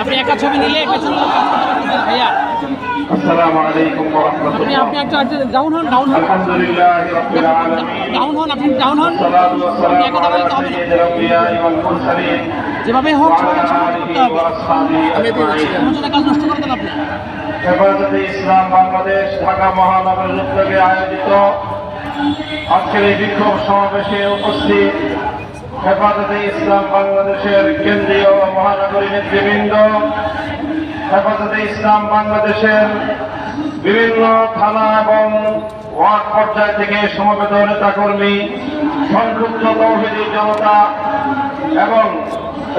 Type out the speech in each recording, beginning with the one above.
আপনি একা ছবি নিলে আপনি একটা ডাউন হন ডাউন হন। ডাউন হন আপনি ডাউন হন। আপনি হবে যেভাবে হোক সেভাবে কাজ নষ্ট করতেন আপনি। ইসলাম বাংলাদেশ ঢাকা মহানগর উদ্যোগে আয়োজিত আজকের এই বিক্ষোভ সমাবেশে উপস্থিত হেফাজতে ইসলাম বাংলাদেশের কেন্দ্রীয় মহানগরী নেতৃবৃন্দ, হেফাজতে ইসলাম বাংলাদেশের বিভিন্ন থানা এবং ওয়ার্ড পর্যায় থেকে সমবেত নেতাকর্মী, সংযুক্ত তৌহিদি জনতা এবং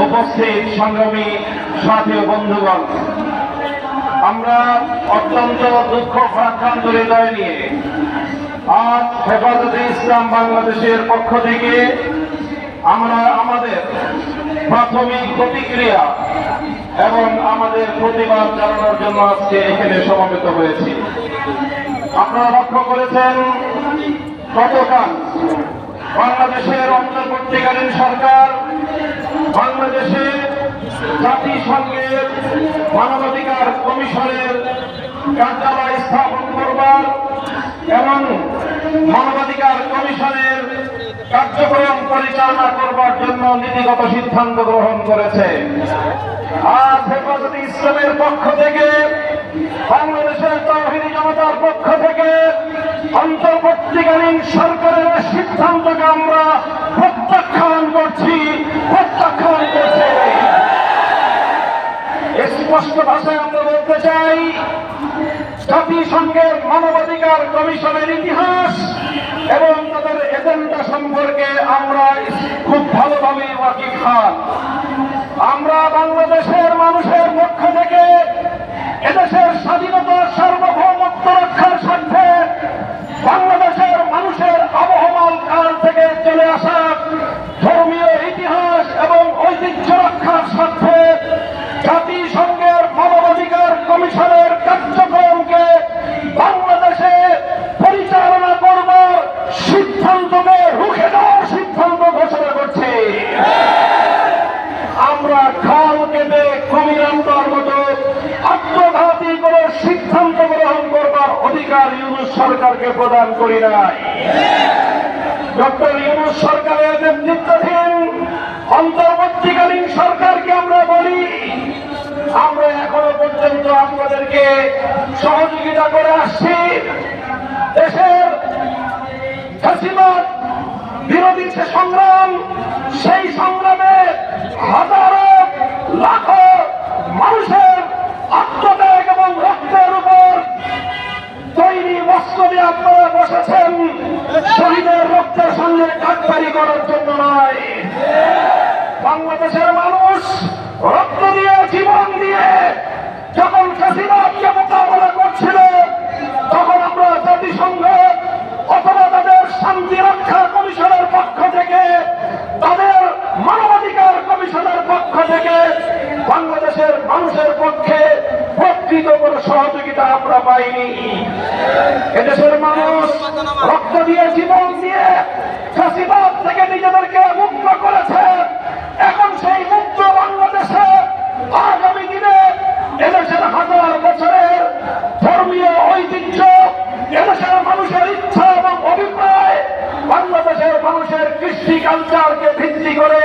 উপস্থিত সংগ্রামী সাথী বন্ধুগণ, আমরা অত্যন্ত দুঃখ ভারাক্রান্ত হৃদয় নিয়ে আজ হেফাজতে ইসলাম বাংলাদেশের পক্ষ থেকে আমরা আমাদের প্রাথমিক প্রতিক্রিয়া এবং আমাদের প্রতিবাদ জানানোর জন্য আজকে এখানে সমবেত হয়েছি। আপনারা লক্ষ্য করেছেন, গতকাল বাংলাদেশের অন্তর্বর্তীকালীন সরকার বাংলাদেশে জাতিসংঘের মানবাধিকার কমিশনের কার্যালয় স্থাপন করবার এবং মানবাধিকার কমিশনের কার্যক্রম পরিচালনা করবার জন্য নীতিগত সিদ্ধান্ত গ্রহণ করেছে। আজ হেফাজতে ইসলামের পক্ষ থেকে, বাংলাদেশের তহিনী জনতার পক্ষ থেকে অন্তর্বর্তীকালীন সরকারের সিদ্ধান্তকে আমরা প্রত্যাখ্যান করছি প্রত্যাখ্যান করছি। স্পষ্ট ভাষায় আমরা বলতে চাই জাতিসংঘের মানবাধিকার কমিশনের ইতিহাস এবং তাদের এজেন্ডা সম্পর্কে আমরা খুব ভালোভাবে ওয়াকি খান। আমরা বাংলাদেশের মানুষের পক্ষ থেকে এদেশের স্বাধীনতা সার্বভৌমত্ব রক্ষার স্বার্থে বাংলাদেশের মানুষের আবহমান কাল থেকে চলে আসা ধর্মীয় ইতিহাস এবং ঐতিহ্য রক্ষার স্বার্থে জাতিসংঘের মানবাধিকার কমিশনের কার্যক্রমকে বাংলাদেশে পরিচালনা করবার সিদ্ধান্তকে রুখে দেওয়ার সিদ্ধান্ত ঘোষণা করছে আমরা খাল কেটে কুমিরান্তার মতো আত্মঘাতী করে সিদ্ধান্ত গ্রহণ করবার অধিকার ইউনুস সরকারকে প্রদান করি নাই। ডক্টর ইউনুস সরকারের নেতৃত্বাধীন অন্তর্বর্তীকালীন সরকারকে আমরা বলি। আমরা এখনও পর্যন্ত আপনাদেরকে সহযোগিতা করে আসছি। দেশের বিরোধী সংগ্রাম, সেই সংগ্রামে হাজারো লাখো মানুষের আত্মত্যাগ এবং রক্তের উপর তৈরি বস্ত্র দিয়ে আপনারা বসেছেন শহীদের রক্তের কাকতারি করার জন্য নয়। বাংলাদেশের মানুষ রক্ত দিয়ে, জীবন দিয়ে যখন কাশিবাদকে মোকাবেলা করছিল, তখন আমরা জাতিসংঘ অথবা তাদের শান্তি রক্ষা কমিশনের পক্ষ থেকে, তাদের মানবাধিকার কমিশনের পক্ষ থেকে বাংলাদেশের মানুষের পক্ষে প্রকৃত কোনো সহযোগিতা আমরা পাইনি। এদেশের মানুষ রক্ত দিয়ে জীবন দিয়ে চাষিবাদ থেকে নিজেদেরকে মুক্ত করেছে। এখন সেই মুক্ত বাংলাদেশে আগামী দিনে এদেশের হাজার বছরের ধর্মীয় ঐতিহ্য, এদেশের মানুষের ইচ্ছা এবং অভিপ্রায়, বাংলাদেশের মানুষের কৃষ্টি কালচারকে ভিত্তি করে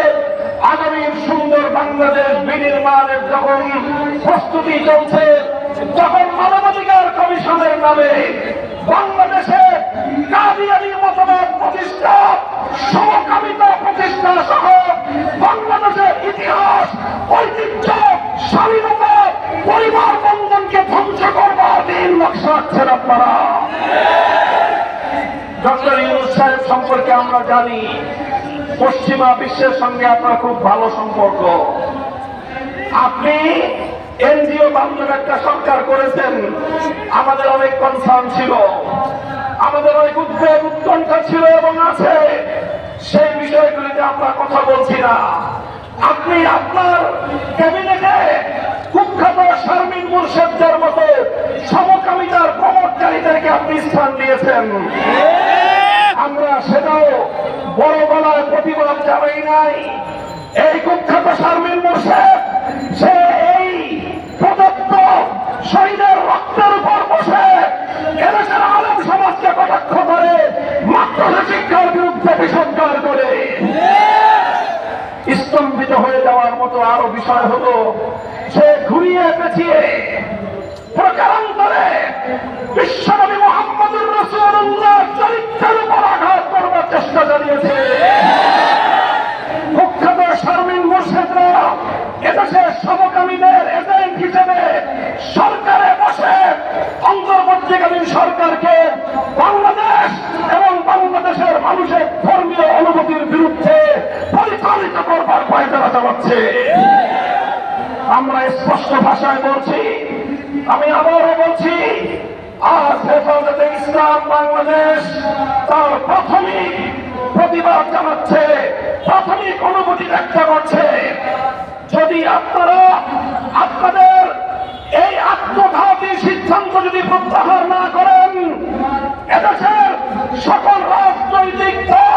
আগামীর সুন্দর বাংলাদেশ বিনির্মাণের যখন প্রস্তুতি চলছে যখন মানবাধিকার কমিশনের নামে বাংলাদেশে কাদিয়ানি মতবাদ প্রতিষ্ঠা, সমকামিতা প্রতিষ্ঠা সহ বাংলাদেশের ইতিহাস, ঐতিহ্য, স্বাধীনতা পরিবার বন্ধনকে ধ্বংস করবার নকশা রাখছেন আপনারা। ডক্টর ইউনুস সম্পর্কে আমরা জানি, পশ্চিমা বিশ্বের সঙ্গে আপনার খুব ভালো সম্পর্ক। আপনি এনজিও বান্ধব একটা সরকার করেছেন, আমাদের অনেক কনসার্ন ছিল। আমাদের অনেক উদ্বেগ উৎকণ্ঠা ছিল এবং আছে। সেই বিষয়গুলিতে আমরা কথা বলছি না। আপনি আপনার ক্যাবিনেটে কুখ্যাত শারমিন মুর্শেদদের মতো সমকামিতার প্রমোটকারীদেরকে আপনি স্থান দিয়েছেন। আমরা সেটাও বড় গলায় প্রতিবাদ জানাই নাই। এই কুখ্যাত শারমিন মোর্শেদ, সে এই প্রদত্ত শহীদের রক্তের শিক্ষার বিরুদ্ধে বিষঙ্কার করে। স্তম্ভিত হয়ে যাওয়ার মতো আরও বিষয় হলো, সে ঘুরিয়ে পেঁচিয়ে প্রকারান্তরে বিশ্বনবী চরিত্রের উপর আঘাত করবার চেষ্টা চালিয়েছে। কুখ্যাত শারমিন মুর্শেদরা এদেশের সমকামীদের এজেন্ট হিসেবে সরকারে চালাচ্ছে আমরা স্পষ্ট ভাষায় বলছি, আমি আবারও বলছি, আজ হেফাজতে ইসলাম বাংলাদেশ তার প্রাথমিক প্রতিবাদ জানাচ্ছে, প্রাথমিক অনুভূতি ব্যক্ত করছে। যদি আপনারা আপনাদের এই আত্মঘাতী সিদ্ধান্ত যদি প্রত্যাহার না করেন, এদেশের সকল রাজনৈতিক দল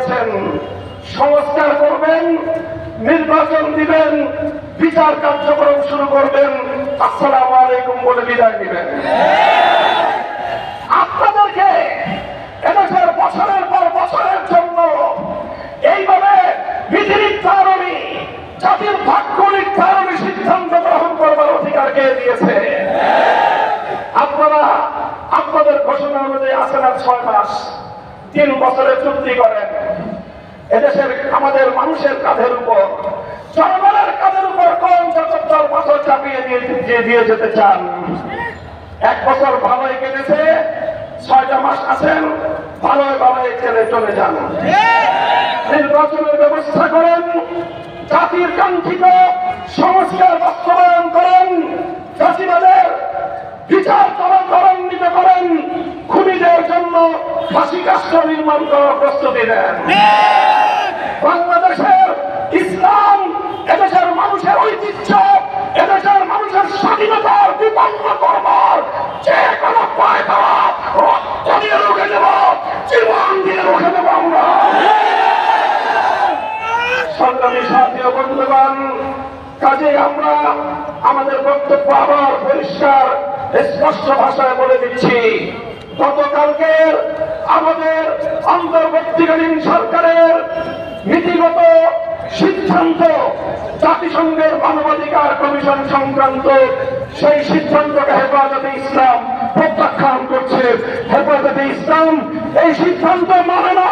হয়েছেন সংস্কার করবেন, নির্বাচন দিবেন, বিচার কার্যক্রম শুরু করবেন, আসসালামু আলাইকুম বলে বিদায় দিবেন আপনাদেরকে এদেশের বছরের পর বছরের জন্য এইভাবে বিধি নির্ধারণী জাতির ভাগ্য নির্ধারণী সিদ্ধান্ত গ্রহণ করবার অধিকার কে দিয়েছে? আপনারা, আপনাদের ঘোষণা অনুযায়ী আছেন আর ছয় মাস। তিন বছরের চুক্তি করেন। এদেশের আমাদের মানুষের কাঁধের উপর, জনগণের কাঁধের উপর কম চতুর্থ বছর চাপিয়ে দিয়ে দিয়ে যেতে চান? এক বছর ভালোই কেটেছে, ছয়টা মাস আছেন, ভালোই ভালোই চলে চলে যান। নির্বাচনের ব্যবস্থা করেন, জাতির কাঙ্ক্ষিত সংস্কার বাস্তবায়ন করেন চাষিবাদের বিচার ত্বরান্বিত করেন, খুনিদের জন্য ফাঁসি কাষ্ঠ নির্মাণ করার প্রস্তুতি নেন। বাংলাদেশের ইসলাম, এদেশের মানুষের ঐতিহ্য, এদেশের মানুষের স্বাধীনতার বিপন্ন করবার যে কোনো পায় তারা রক্ত দিয়ে রুখে দেব, জীবন দিয়ে রুখে দেব আমরা। সংগ্রামী সাথী বন্ধুগণ কাজে আমরা আমাদের বক্তব্য আবার পরিষ্কার, স্পষ্ট ভাষায় বলে দিচ্ছি। গতকালকের আমাদের অন্তর্বর্তীকালীন সরকারের নীতিগত সিদ্ধান্ত জাতিসংঘের মানবাধিকার কমিশন সংক্রান্ত সেই সিদ্ধান্তকে হেফাজতে ইসলাম প্রত্যাখ্যান করছে। হেফাজতে ইসলাম এই সিদ্ধান্ত মানে না,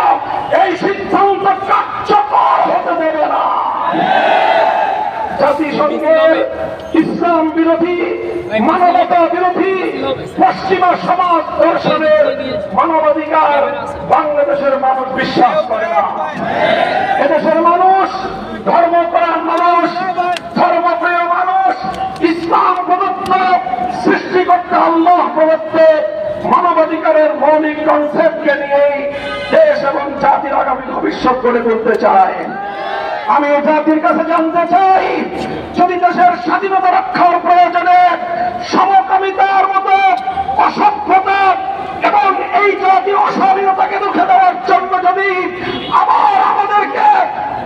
এই সিদ্ধান্ত কার্যকর হতে দেবে না। জাতিসংঘের ইসলাম বিরোধী মানবতা বিরোধী পশ্চিমা সমাজ দর্শনের মানবাধিকার বাংলাদেশের মানুষ বিশ্বাস করে না। এদেশের মানুষ ধর্মপ্রাণ মানুষ ধর্মপ্রিয় মানুষ ইসলাম প্রদত্ত সৃষ্টিকর্তা আল্লাহ প্রদত্ত মানবাধিকারের মৌলিক কনসেপ্টকে নিয়েই দেশ এবং জাতির আগামী ভবিষ্যৎ গড়ে তুলতে চায়। আমি জাতির কাছে জানতে চাই, যদি দেশের স্বাধীনতা রক্ষার প্রয়োজনে সমকামিতার মতো অসভ্যতা এবং এই জাতি অস্বাধীনতাকে রুখে দেওয়ার জন্য যদি আবার আমাদেরকে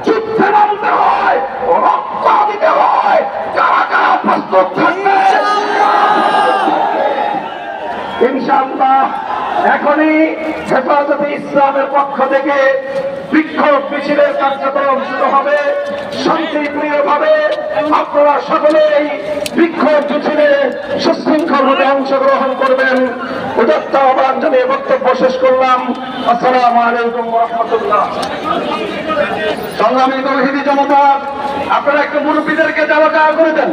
যুদ্ধে নামতে হয়, রক্ত দিতে হয়, কারা কারা প্রস্তুত থাকবে? ইনশাআল্লাহ, এখনই হেফাজতে ইসলামের পক্ষ থেকে বিক্ষোভ মিছিলের কার্যক্রম শুরু হবে। শান্তিপ্রিয় ভাবে আপনারা সকলেই বিক্ষোভ মিছিলে সুশৃঙ্খল ভাবে অংশগ্রহণ করবেন। উদাত্ত আহ্বান জানিয়ে বক্তব্য শেষ করলাম। আসসালামু আলাইকুম রহমতুল্লাহ। সংগ্রামী তৌহিদি জনতা, আপনারা একটু মুরব্বীদেরকে যাওয়া যাওয়া করে দেন